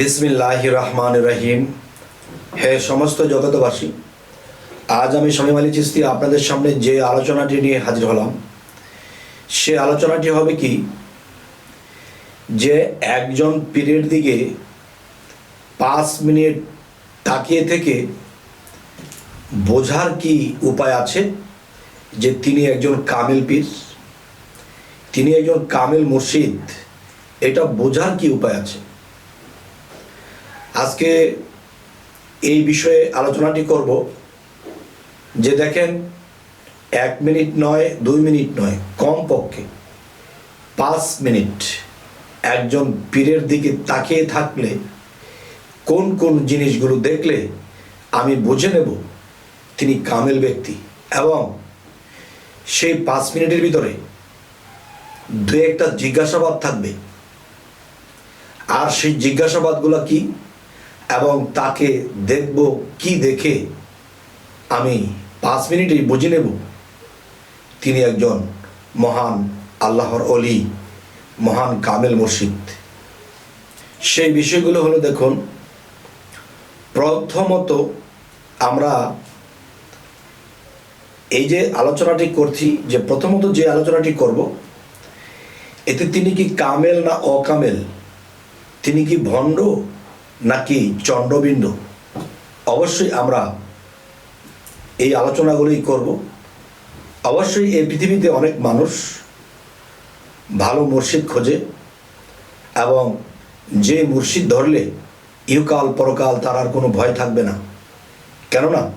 বিসমিল্লাহ রহমান রহিম। হে সমস্ত জগতবাসী আজ আমি শমীম আলী চিস্তি আপনাদের সামনে যে আলোচনাটি নিয়ে হাজির হলাম, সে আলোচনাটি হবে কি? যে একজন পীরের দিকে পাঁচ মিনিট তাকিয়ে থেকে বোঝার কি উপায় আছে? যে তিনি একজন কামিল পীর, তিনি একজন কামিল মুর্শিদ, এটা বোঝার কি উপায় আছে? আজকে এই বিষয়ে আলোচনাটি করব যে দেখেন, এক মিনিট নয়, দুই মিনিট নয় কম পক্ষে পাঁচ মিনিট একজন পীরের দিকে তাকিয়ে থাকলে কোন কোন জিনিসগুলো দেখলে আমি বুঝে নেব তিনি কামেল ব্যক্তি। এবং সেই পাঁচ মিনিটের ভিতরে দু একটা জিজ্ঞাসাবাদ থাকবে। আর সেই জিজ্ঞাসাবাদগুলো কি? এবং তাকে দেখব, কি দেখে? আমি পাঁচ মিনিটেই বুঝে নেব। তিনি একজন মহান আল্লাহর অলি, মহান কামেল মুর্শিদ। সেই বিষয়গুলো হলো, দেখুন, প্রথমত আমরা এই যে আলোচনাটি করছি, যে প্রথমত যে আলোচনাটি করব, এতে তিনি কি কামেল না অকামেল? তিনি কি ভণ্ড? নাকি চণ্ডবিন্দ অবশ্যই আমরা এই আলোচনাগুলোই করব। অবশ্যই এই পৃথিবীতে অনেক মানুষ ভালো মুর্শিদ খোঁজে এবং যে মুর্শিদ ধরলে ইহকাল পরকাল তার আর কোনো ভয় থাকবে না। কেননা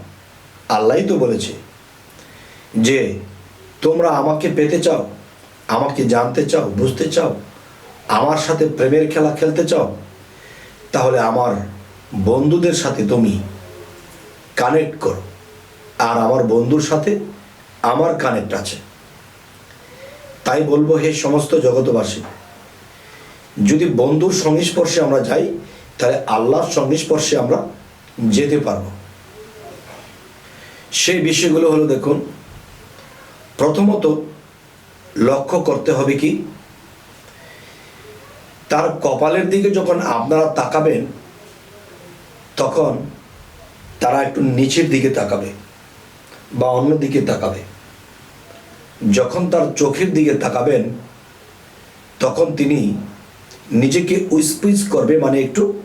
আল্লাহই তো বলেছে যে, তোমরা আমাকে পেতে চাও, আমাকে জানতে চাও, বুঝতে চাও, আমার সাথে প্রেমের খেলা খেলতে চাও তাহলে আমার বন্ধুদের সাথে তুমি কানেক্ট করো। আর আমার বন্ধুর সাথে আমার কানেক্ট আছে। তাই বলব, হে সমস্ত জগতবাসী যদি বন্ধুর সংস্পর্শে আমরা যাই, তাহলে আল্লাহর সংস্পর্শে আমরা যেতে পারব। সেই বিষয়গুলো হলো দেখুন, প্রথমত লক্ষ্য করতে হবে কি তার কপালের দিকে যখন আপনারা তাকাবেন, তখন তারা একটু নিচের দিকে তাকাবে বা অন্য দিকে তাকাবে। যখন তার চোখের দিকে তাকাবেন, তখন তিনি নিজেকে উইসপুইস করবে মানে একটু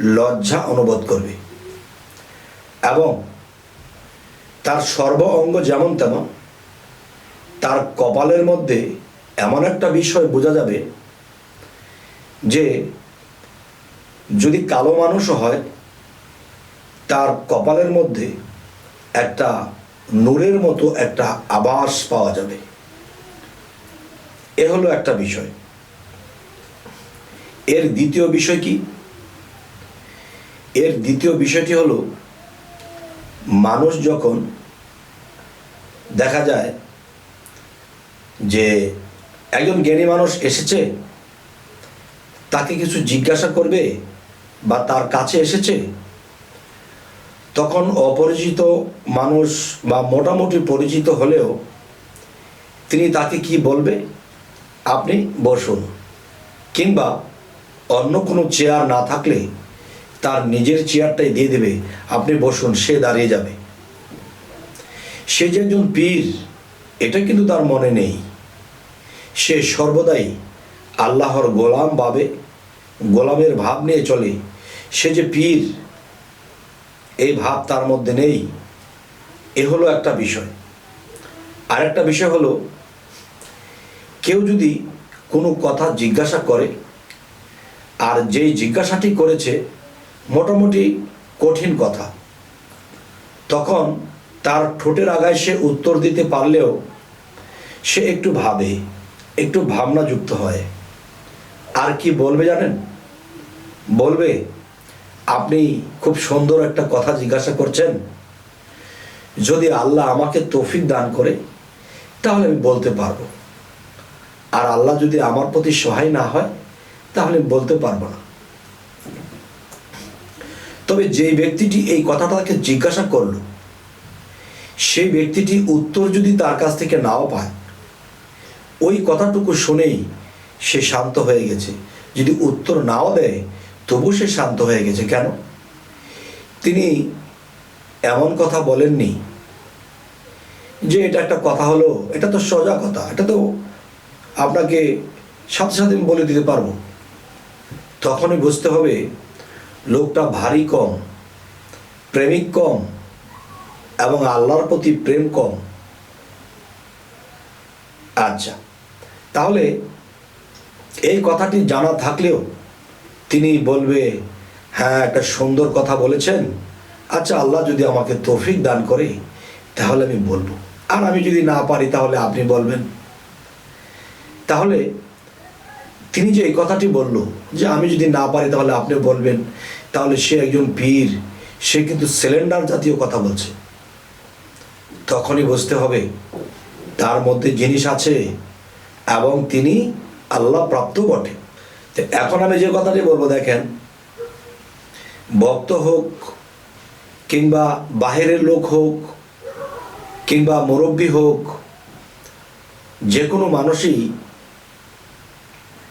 লজ্জা অনুভব করবে। এবং তার সর্ব অঙ্গ যেমন তেমন, তার কপালের মধ্যে এমন একটা বিষয় বোঝা যাবে যে যদি কালো মানুষও হয়, তার কপালের মধ্যে একটা নূরের মতো একটা আবাস পাওয়া যাবে। এ হলো একটা বিষয়। এর দ্বিতীয় বিষয় কি? এর দ্বিতীয় বিষয়টি হলো, মানুষ যখন দেখা যায় যে একজন জ্ঞানী মানুষ এসেছে তাকে কিছু জিজ্ঞাসা করবে বা তার কাছে এসেছে? তখন অপরিচিত মানুষ বা মোটামুটি পরিচিত হলেও তিনি তাকে কি বলবে? আপনি বসুন। কিংবা অন্য কোনো চেয়ার না থাকলে তার নিজের চেয়ারটাই দিয়ে দেবে। আপনি বসুন, সে দাঁড়িয়ে যাবে। সে যে একজন পীর, এটা কিন্তু তার মনে নেই। সে সর্বদাই আল্লাহর গোলাম ভাবে, গোলামের ভাব নিয়ে চলে। সে যে পীর, এই ভাব তার মধ্যে নেই। এ হলো একটা বিষয়। আর একটা বিষয় হলো, কেউ যদি কোনো কথা জিজ্ঞাসা করে, আর যেই জিজ্ঞাসাটি করেছে মোটামুটি কঠিন কথা, তখন তার ঠোঁটের আগায় সে উত্তর দিতে পারলেও সে একটু ভাবে, একটু ভাবনাযুক্ত হয়। আর কি বলবে জানেন? বলবে, আপনি খুব সুন্দর একটা কথা জিজ্ঞাসা করছেন। যদি আল্লাহ আমাকে তৌফিক দান করে, তাহলে আমি বলতে পারব। আর আল্লাহ যদি আমার প্রতি সহায় না হয়, তাহলে বলতে পারব না। তবে যে ব্যক্তিটি এই কথাটাকে জিজ্ঞাসা করল, সেই ব্যক্তিটি উত্তর যদি তার কাছ থেকে নাও পায়, ওই কথাটুকু শুনেই সে শান্ত হয়ে গেছে। যদি উত্তর নাও দেয় তবু সে শান্ত হয়ে গেছে কেন? তিনি এমন কথা বলেননি যে এটা একটা কথা হলো, এটা তো সোজা কথা, এটা তো আপনাকে সাথে সাথে আমি বলে দিতে পারব। তখনই বুঝতে হবে, লোকটা ভারী কম, প্রেমিক কম, এবং আল্লাহর প্রতি প্রেম কম। আচ্ছা তাহলে এই কথাটি জানা থাকলেও তিনি বলবে হ্যাঁ একটা সুন্দর কথা বলেছেন। আচ্ছা আল্লাহ যদি আমাকে তৌফিক দান করে, তাহলে আমি বলব। আর আমি যদি না পারি, তাহলে আপনি বলবেন। তাহলে তিনি যে এই কথাটি বলল, যে আমি যদি না পারি, তাহলে আপনি বলবেন, তাহলে সে একজন পীর, সে কিন্তু সিলিন্ডার জাতীয় কথা বলছে। তখনই বুঝতে হবে, তার মধ্যে জিনিস আছে এবং তিনি আল্লাহ প্রাপ্ত বটে। তো এখন আমি যে কথাটি বলব, দেখেন, ভক্ত হোক কিংবা বাহিরের লোক হোক কিংবা মুরব্বী হোক, যে কোনো মানুষই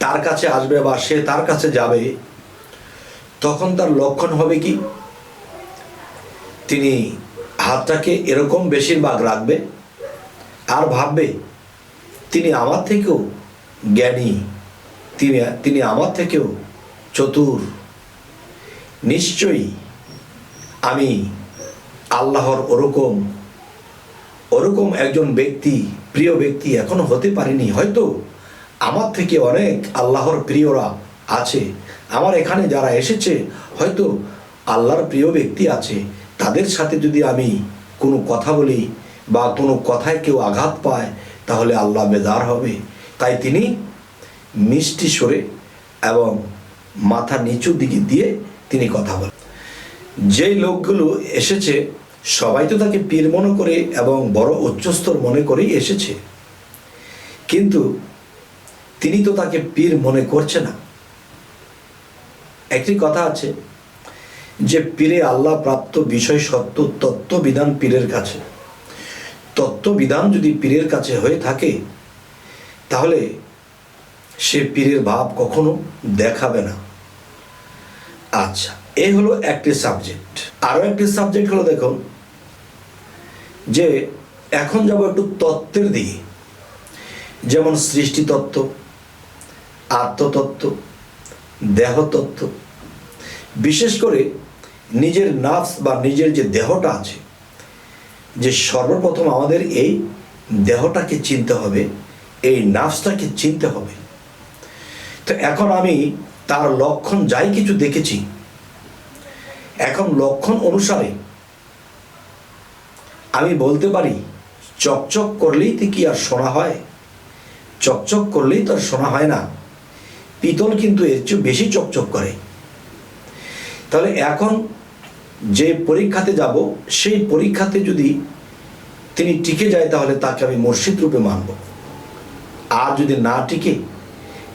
তার কাছে আসবে বা সে তার কাছে যাবে, তখন তার লক্ষণ হবে কি? তিনি হাতটাকে এরকম বেশিরভাগ রাখবে আর ভাববে, তিনি আমার থেকেও জ্ঞানী। তিনি তিনি আমার থেকেও চতুর। নিশ্চয়ই আমি আল্লাহর ওরকম ওরকম একজন ব্যক্তি, প্রিয় ব্যক্তি এখনও হতে পারিনি। হয়তো আমার থেকে অনেক আল্লাহর প্রিয়রা আছে। আমার এখানে যারা এসেছে, হয়তো আল্লাহর প্রিয় ব্যক্তি আছে। তাদের সাথে যদি আমি কোনো কথা বলি বা কোনো কথায় কেউ আঘাত পায়, তাহলে আল্লাহ বেদার হবে। তাই তিনি মিষ্টি সরে এবং মাথা নিচু দিকে দিয়ে তিনি কথা বলেন। যেই লোকগুলো এসেছে, সবাই তো তাকে পীর মনে করে এবং বড় উচ্চস্তর মনে করেই এসেছে। কিন্তু তিনি তো তাকে পীর মনে করছে না। একটি কথা আছে যে, পীরে আল্লাহ প্রাপ্ত বিষয় সত্য, তত্ত্ববিধান পীরের কাছে। তত্ত্ববিধান যদি পীরের কাছে হয়ে থাকে তাহলে সে পীরের ভাব কখনো দেখাবে না। আচ্ছা এই হলো একটি সাবজেক্ট আরও একটি সাবজেক্ট হলো দেখুন, যে এখন যাব একটু তত্ত্বের দিকে। যেমন সৃষ্টিতত্ত্ব, আত্মতত্ত্ব, দেহতত্ত্ব। বিশেষ করে নিজের নাফস বা নিজের যে দেহটা আছে, যে সর্বপ্রথম আমাদের এই দেহটাকে চিনতে হবে। এই নাফসটাকে চিনতে হবে। তো এখন আমি তার লক্ষণ যাই কিছু দেখেছি। এখন লক্ষণ অনুসারে আমি বলতে পারি, চকচক করলেই তো কি আর শোনা হয়? চকচক করলেই তো আর শোনা হয় না। পিতল কিন্তু এর চেয়ে বেশি চকচক করে। তাহলে এখন যে পরীক্ষাতে যাব, সেই পরীক্ষাতে যদি তিনি টিকে যায়, তাহলে তাকে আমি মসজিদ রূপে মানব। আর যদি না টিকে,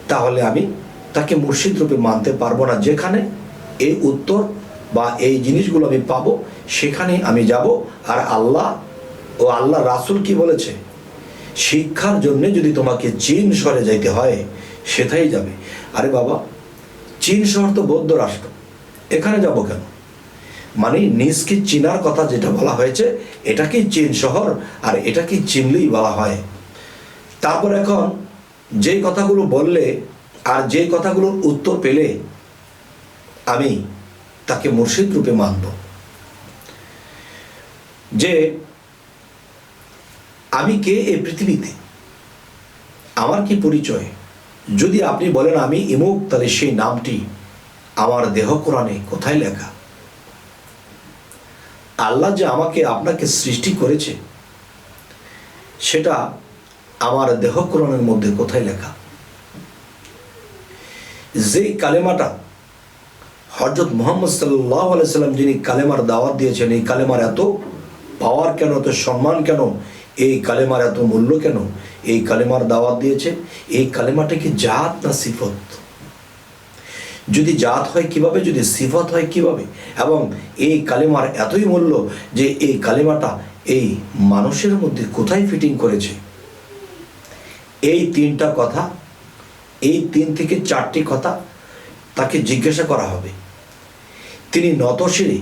তাহলে আমি তাকে মুর্শিদ রূপে মানতে পারব না। যেখানে এই উত্তর বা এই জিনিসগুলো আমি পাবো, সেখানে আমি যাব। আর আল্লাহ ও আল্লাহ রাসুল কি বলেছে? শিক্ষার জন্য যদি তোমাকে চীন শহরে যাইতে হয় সেটাই যাবে। আরে বাবা, চীন শহর তো বৌদ্ধ রাষ্ট্র। এখানে যাব কেন? মানে নিজকে চিনার কথা যেটা বলা হয়েছে এটাকেই চীন শহর? আর এটাকেই চিনলেই বলা হয়? তারপর এখন যে কথাগুলো বললে আর যে কথাগুলোর উত্তর পেলে আমি তাকে মুর্শিদ রূপে মানব। যে আমি কে এ পৃথিবীতে? আমার কি পরিচয়? যদি আপনি বলেন আমি ইমুক, তাহলে সেই নামটি আমার দেহ কোরআনে কোথায় লেখা? আল্লাহ যে আমাকে আপনাকে সৃষ্টি করেছে, সেটা আমার দেহ কোরআনের মধ্যে কোথায় লেখা? যে কালেমাটা হজরত মোহাম্মদ সাল্লাহ আলাইসাল্লাম যিনি কালেমার দাওয়াত দিয়েছেন, এই কালেমার এত পাওয়ার কেন, এত সম্মান কেন, এই কালেমার এত মূল্য কেন, এই কালেমার দাওয়াত দিয়েছে, এই কালেমাটা কি জাত না সিফত? যদি জাত হয় কীভাবে, যদি সিফত হয় কীভাবে? এবং এই কালেমার এতই মূল্য যে এই কালেমাটা এই মানুষের মধ্যে কোথায় ফিটিং করেছে? এই তিনটা কথা, এই তিন থেকে চারটি কথা তাকে জিজ্ঞাসা করা হবে। তিনি নতশিরে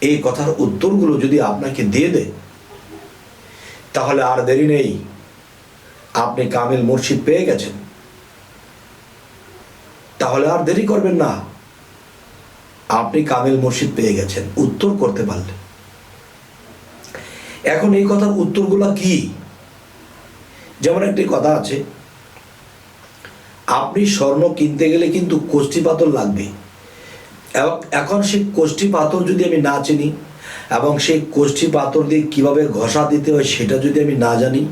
এই কথার উত্তরগুলো যদি আপনাকে দিয়ে দেয়, তাহলে আর দেরি নেই। আপনি কামিল মুর্শিদ পেয়ে গেছেন। তাহলে আর দেরি করবেন না। আপনি কামিল মুর্শিদ পেয়ে গেছেন। উত্তর করতে পারলেন। এখন এই কথার উত্তরগুলো কি? যেমন একটি কথা আছে, আপনি স্বর্ণ কিনতে গেলে কিন্তু কোষ্ঠী পাথর লাগবে। এবং এখন সেই কোষ্ঠী পাথর যদি আমি না চিনি, এবং সেই কোষ্ঠী পাথর দিয়ে কীভাবে ঘষা দিতে হয় সেটা যদি আমি না জানি,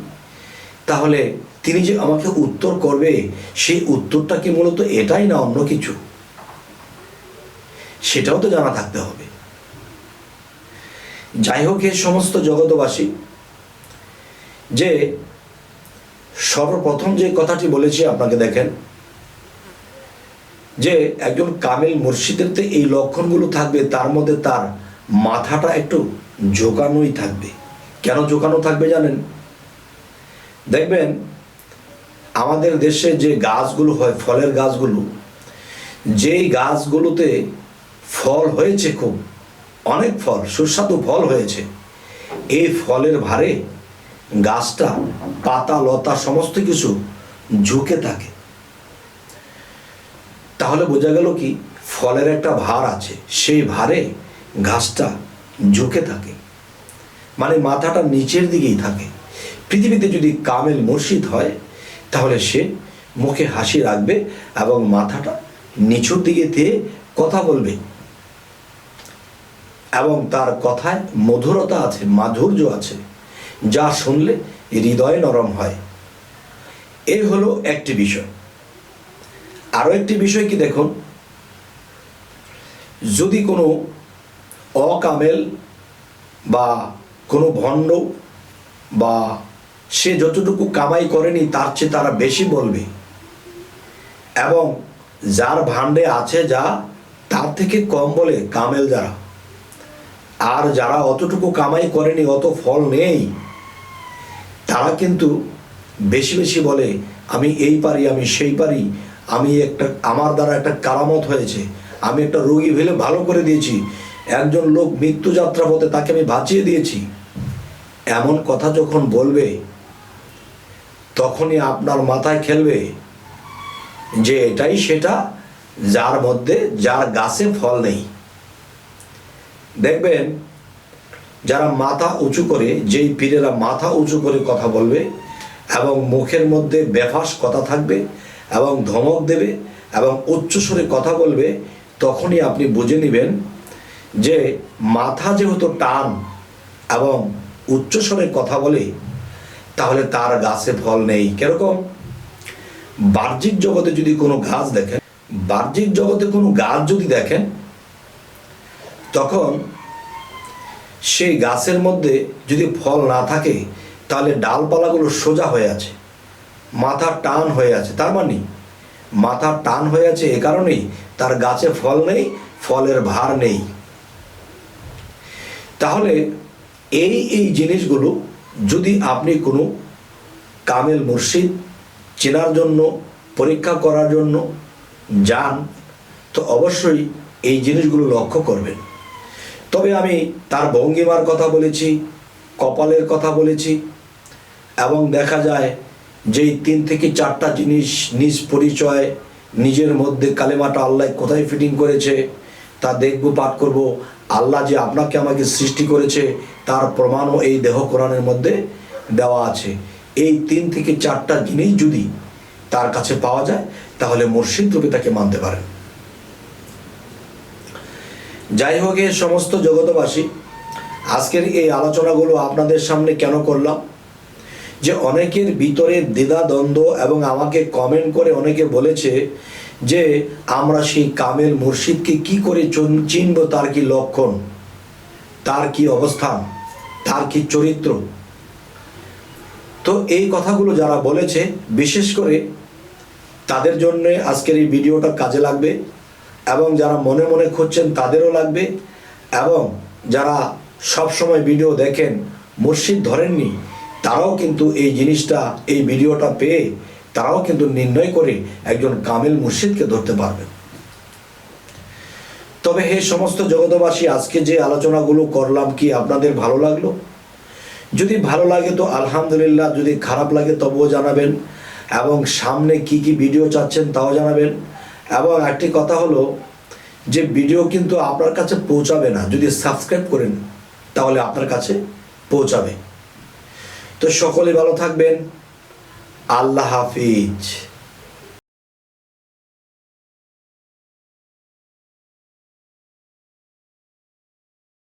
তাহলে তিনি যে আমাকে উত্তর করবে, সেই উত্তরটা কি মূলত এটাই না অন্য কিছু? সেটাও তো জানা থাকতে হবে। যাই হোক, এ সমস্ত জগতবাসী যে সর্বপ্রথম যে কথাটি বলেছি আপনাকে দেখেন, যে একজন কামিল মুর্শিদের তো এই লক্ষণগুলো থাকবে, তার মধ্যে তার মাথাটা একটু ঝোকানোই থাকবে। কেন ঝোকানো থাকবে জানেন? দেখবেন, আমাদের দেশে যে গাছগুলো হয়, ফলের গাছগুলো, যেই গাছগুলোতে ফল হয়েছে খুব, অনেক ফল, সুস্বাদু ফল হয়েছে, এই ফলের ভারে গাছটা, পাতা, লতা, সমস্ত কিছু ঝুঁকে থাকে। তাহলে বোঝা গেল কি, ফলের একটা ভার আছে, সেই ভারে ঘাসটা ঝুঁকে থাকে। মানে মাথাটা নিচের দিকেই থাকে। পৃথিবীতে যদি কামেল মুর্শিদ হয়, তাহলে সে মুখে হাসি রাখবে এবং মাথাটা নিচুর দিকে দিয়ে কথা বলবে। এবং তার কথায় মধুরতা আছে, মাধুর্য আছে। যা শুনলে হৃদয় নরম হয়। এই হলো একটি বিষয়। আরও একটি বিষয় কি দেখুন? যদি কোনো অকামেল বা কোনো ভণ্ড বা সে যতটুকু কামাই করেনি, তার চেয়ে তারা বেশি বলবে। এবং যার ভাণ্ডে আছে যা, তার থেকে কম বলে কামেল যারা। আর যারা অতটুকু কামাই করেনি, অত ফল নেই তারা কিন্তু বেশি বেশি বলে, আমি এই পারি, আমি সেই পারি, আমি একটা, আমার দ্বারা একটা কারামত হয়েছে, আমি একটা রোগী ভেলে ভালো করে দিয়েছি, একজন লোক মৃত্যু যাত্রা পথে তাকে আমি বাঁচিয়ে দিয়েছি। এমন কথা যখন বলবে, তখনই আপনার মাথায় খেলবে যে এটাই সেটা যার মধ্যে, যার গাছে ফল নেই। দেখবেন যারা মাথা উঁচু করে, যেই পীরেরা মাথা উঁচু করে কথা বলবে এবং মুখের মধ্যে বেফাস কথা থাকবে এবং ধমক দেবে এবং উচ্চস্বরে কথা বলবে, তখনই আপনি বুঝে নেবেন যে মাথা যেহেতু টান এবং উচ্চস্বরে কথা বলে, তাহলে তার গাছে ফল নেই। কীরকম? বাহ্যিক জগতে যদি কোনো গাছ দেখেন, বাহ্যিক জগতে কোনো গাছ যদি দেখেন, তখন সেই গাছের মধ্যে যদি ফল না থাকে, তাহলে ডালপালাগুলো সোজা হয়ে আছে। মাথা টান হয়ে আছে। তার মানে? মাথা টান হয়ে আছে এ কারণেই তার গাছে ফল নেই, ফলের ভার নেই। তাহলে এই এই জিনিসগুলো যদি আপনি কোনো কামেল মুর্শিদ চেনার জন্য, পরীক্ষা করার জন্য যান, তো অবশ্যই এই জিনিসগুলো লক্ষ্য করবেন। তবে আমি তার ভঙ্গিমার কথা বলেছি, কপালের কথা বলেছি, এবং দেখা যায় যেই তিন থেকে চারটা জিনিস নিজ পরিচয় নিজের মধ্যে কালেমাটা আল্লাহ কোথায় ফিটিং করেছে, তা দেখব, পাঠ করব। আল্লাহ যে আপনাকে আমাকে সৃষ্টি করেছে, তার প্রমাণও এই দেহ কোরআনের মধ্যে দেওয়া আছে। এই তিন থেকে চারটা জিনিস যদি তার কাছে পাওয়া যায়, তাহলে মুর্শিদ রূপে তাকে মানতে পারেন। যাই হোক, এ সমস্ত জগতবাসী, আজকের এই আলোচনাগুলো আপনাদের সামনে কেন করলাম? যে অনেকের ভিতরে দ্বিধা, দ্বন্দ্ব এবং আমাকে কমেন্ট করে অনেকে বলেছে যে, আমরা সেই কামেল মুর্শিদকে কি করে চুন- চিনব? তার কি লক্ষণ? তার কি অবস্থান? তার কি চরিত্র? তো এই কথাগুলো যারা বলেছে, বিশেষ করে তাদের জন্য আজকের এই ভিডিওটা কাজে লাগবে। এবং যারা মনে মনে খুঁজছেন তাদেরও লাগবে। এবং যারা সব সময় ভিডিও দেখেন, মুর্শিদ ধরেননি, তারাও কিন্তু এই জিনিসটা, এই ভিডিওটা পেয়ে তারাও কিন্তু নির্ণয় করে একজন কামেল মুর্শিদকে ধরতে পারবেন। তবে হে সমস্ত জগতবাসী আজকে যে আলোচনাগুলো করলাম কি আপনাদের ভালো লাগল? যদি ভালো লাগে তো আলহামদুলিল্লাহ, যদি খারাপ লাগে তবুও জানাবেন, এবং সামনে কি কি ভিডিও চাচ্ছেন তাও জানাবেন। এবং একটি কথা হলো যে ভিডিও কিন্তু আপনার কাছে পৌঁছাবে না। যদি সাবস্ক্রাইব করেন, তাহলে আপনার কাছে পৌঁছাবে। তো সকলে ভালো থাকবেন। আল্লাহ হাফিজ।